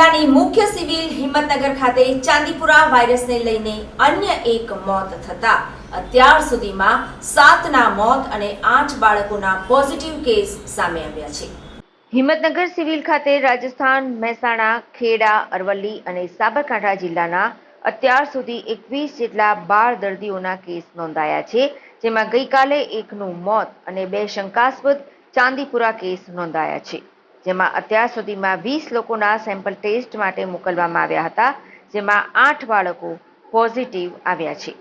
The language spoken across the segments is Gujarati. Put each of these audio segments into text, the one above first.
હિંમતનગર ખાતે ચાંદીપુરા વાયરસને લઈને અન્ય એક મોત થતા અત્યાર સુધીમાં સાતના મોત અને આઠ બાળકોના પોઝિટિવ કેસ સામે આવ્યા છે. હિંમતનગર સિવિલ ખાતે રાજસ્થાન, મહેસાણા, ખેડા, અરવલ્લી અને સાબરકાંઠા જિલ્લાના અત્યાર સુધી એકવીસ જેટલા બાળ દર્દીઓના કેસ નોંધાયા છે, જેમાં ગઈકાલે એકનું મોત અને બે શંકાસ્પદ ચાંદીપુરા કેસ નોંધાયા છે. જેમાં અત્યાર સુધીમાં વીસ લોકોના સેમ્પલ ટેસ્ટ માટે મોકલવામાં આવ્યા હતા, જેમાં આઠ બાળકો પોઝિટિવ આવ્યા છે.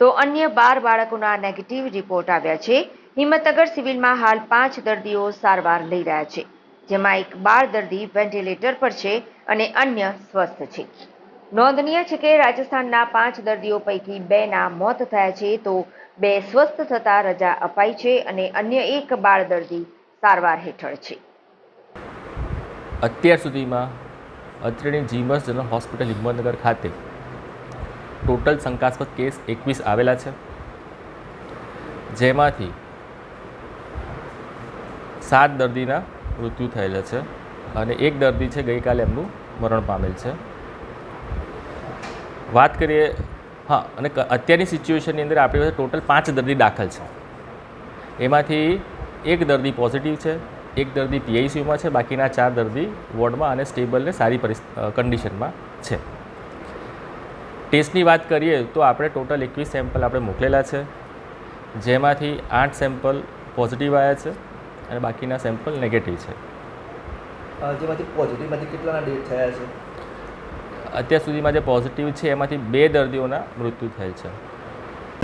તો અન્ય બાર બાળકોના નેગેટિવ રિપોર્ટ આવ્યા છે. હિંમતનગર સિવિલમાં હાલ પાંચ દર્દીઓ સારવાર લઈ રહ્યા છે, જેમાં એક બાર દર્દી વેન્ટિલેટર પર છે અને અન્ય સ્વસ્થ છે. નોંધનીય છે કે રાજસ્થાનના પાંચ દર્દીઓ પૈકી બેના મોત થયા છે, તો બે સ્વસ્થ થતા રજા અપાઈ છે અને અન્ય એક બાળ દર્દી સારવાર હેઠળ છે. અત્યાર સુધીમાં અત્રેની જીમસ જનરલ હોસ્પિટલ હિંમતનગર ખાતે ટોટલ શંકાસ્પદ કેસ એકવીસ આવેલા છે. જેમાંથી સાત દર્દીના મૃત્યુ થયેલા છે અને એક દર્દી છે ગઈકાલે એમનું મરણ પામેલ છે. વાત કરીએ, હા, અને અત્યારની સિચ્યુએશનની અંદર આપણી પાસે ટોટલ પાંચ દર્દી દાખલ છે. એમાંથી એક દર્દી પોઝિટિવ છે એક દર્દી પીઆઈસીયુમાં છે બાકીના ચાર દર્દી વોર્ડમાં અને સ્ટેબલ ને સારી કન્ડિશનમાં છે. ટેસ્ટની વાત કરીએ તો આપણે ટોટલ એકવીસ સેમ્પલ આપણે મોકલેલા છે જેમાંથી આઠ સેમ્પલ પોઝિટિવ આવ્યા છે અને બાકીના સેમ્પલ નેગેટિવ છે. જેમાંથી પોઝિટિવમાંથી કેટલાના ડેટ થયા છે? અત્યાર સુધીમાં જે પોઝિટિવ છે એમાંથી બે દર્દીઓના મૃત્યુ થયેલ છે.